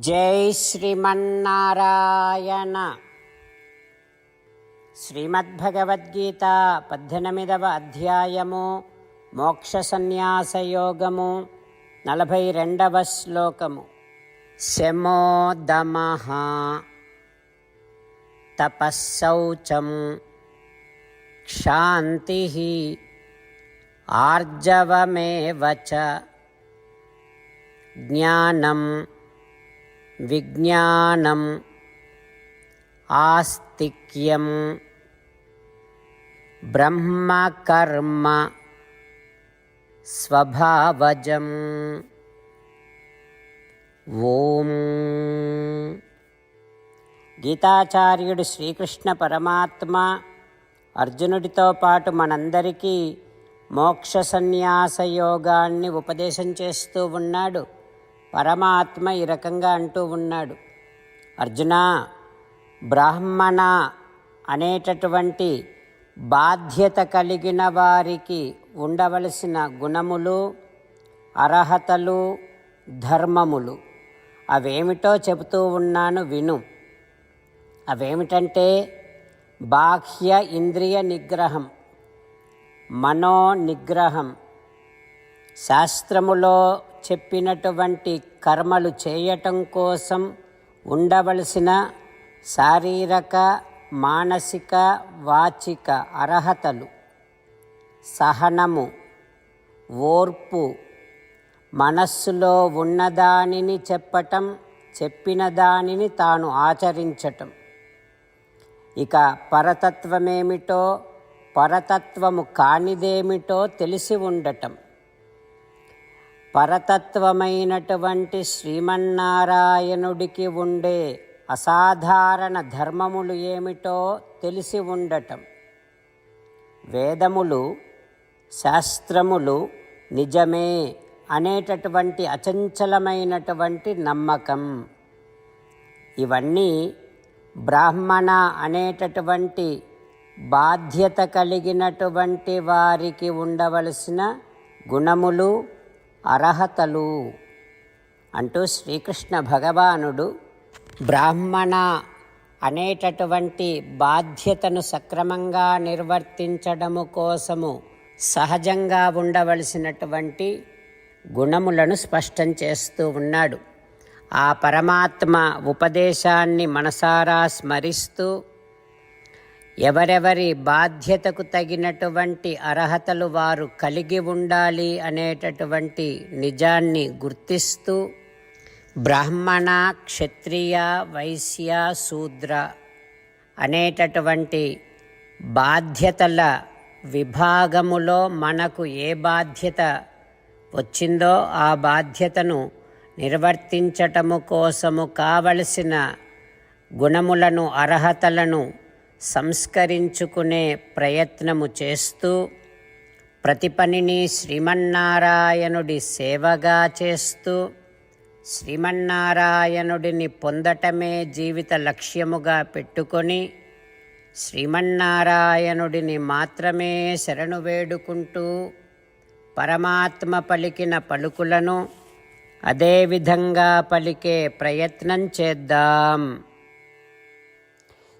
జై శ్రీమన్నారాయణ. శ్రీమద్భగవద్గీత పద్దెనిమిదవ అధ్యాయము మోక్ష సన్యాసయోగము నలభై రెండవ శ్లోకము శమోదమ తపశౌచం క్షాంతి. ఆర్జవమేవ జ్ఞానం. విజ్ఞానం ఆస్తిక్యం బ్రహ్మకర్మ స్వభావజం ఓం. గీతాచార్యుడు శ్రీకృష్ణ పరమాత్మ అర్జునుడితో పాటు మనందరికీ మోక్ష సన్యాస యోగాన్ని ఉపదేశం చేస్తూ ఉన్నాడు. పరమాత్మ ఈ రకంగా అంటూ ఉన్నాడు. అర్జున బ్రాహ్మణ అనేటటువంటి బాధ్యత కలిగిన వారికి ఉండవలసిన గుణములు అర్హతలు ధర్మములు. అవేమిటో చెబుతూ ఉన్నాను విను. అవేమిటంటే బాహ్య ఇంద్రియ నిగ్రహం మనో నిగ్రహం శాస్త్రములో చెప్పినటువంటి కర్మలు చేయటం కోసం ఉండవలసిన శారీరక మానసిక వాచిక అర్హతలు సహనము ఓర్పు మనస్సులో ఉన్నదానిని చెప్పటం చెప్పిన దానిని తాను ఆచరించటం. ఇక పరతత్వమేమిటో పరతత్వము కానిదేమిటో తెలిసి ఉండటం. పరతత్వమైనటువంటి శ్రీమన్నారాయణుడికి ఉండే అసాధారణ ధర్మములు ఏమిటో తెలిసి ఉండటం. వేదములు శాస్త్రములు నిజమే అనేటటువంటి అచంచలమైనటువంటి నమ్మకం. ఇవన్నీ బ్రాహ్మణ అనేటటువంటి బాధ్యత కలిగినటువంటి వారికి ఉండవలసిన గుణములు అర్హతలు అంటూ శ్రీకృష్ణ భగవానుడు బ్రాహ్మణ అనేటటువంటి బాధ్యతను సక్రమంగా నిర్వర్తించడము కోసము సహజంగా ఉండవలసినటువంటి గుణములను స్పష్టం చేస్తూ ఉన్నాడు. ఆ పరమాత్మ ఉపదేశాన్ని మనసారా స్మరిస్తూ ఎవరెవరి బాధ్యతకు తగినటువంటి అర్హతలు వారు కలిగి ఉండాలి అనేటటువంటి నిజాన్ని గుర్తిస్తూ బ్రాహ్మణ క్షత్రియ వైశ్య శూద్ర అనేటటువంటి బాధ్యతల విభాగములో మనకు ఏ బాధ్యత వచ్చిందో ఆ బాధ్యతను నిర్వర్తించటము కోసము కావలసిన గుణములను అర్హతలను సంస్కరించుకునే ప్రయత్నము చేస్తూ ప్రతి పనిని శ్రీమన్నారాయణుడి సేవగా చేస్తూ శ్రీమన్నారాయణుడిని పొందటమే జీవిత లక్ష్యముగా పెట్టుకొని శ్రీమన్నారాయణుడిని మాత్రమే శరణు వేడుకుంటూ పరమాత్మ పలికిన పలుకులను అదేవిధంగా పలికే ప్రయత్నం చేద్దాం.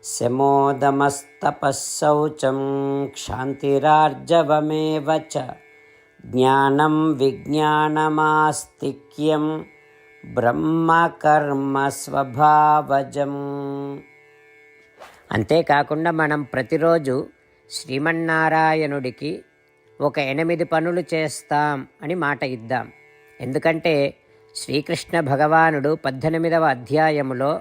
శమోదమస్తపశౌచం క్షాంతిరార్జవమేవ చ. జ్ఞానం విజ్ఞానమాస్తిక్యం బ్రహ్మకర్మ స్వభావజం. అంతేకాకుండా మనం ప్రతిరోజు శ్రీమన్నారాయణుడికి ఒక ఎనిమిది పనులు చేస్తాం అని మాట ఇద్దాం. ఎందుకంటే శ్రీకృష్ణ భగవానుడు పద్దెనిమిదవ అధ్యాయములో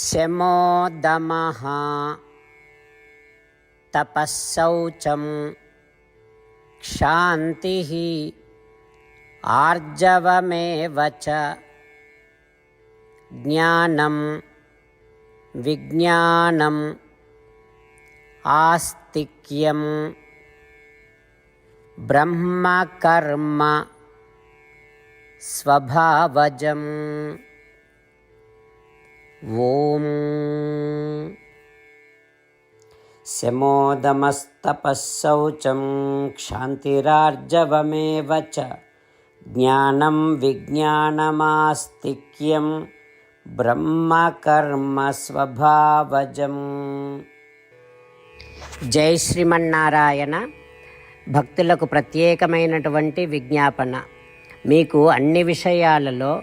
शमोदमः तपःशौचं क्षान्तिः आर्जवमेव च ज्ञानं विज्ञानम् आस्तिक्यं ब्रह्मकर्म स्वभावजम् ఓం శమోదమస్తపస్సౌచం క్షాంతిరార్జవమేవ జ్ఞానం విజ్ఞానమాస్తిక్యం బ్రహ్మకర్మ స్వభావజం. జై శ్రీమన్నారాయణ. భక్తులకు ప్రత్యేకమైనటువంటి విజ్ఞాపన. మీకు అన్ని విషయాలలో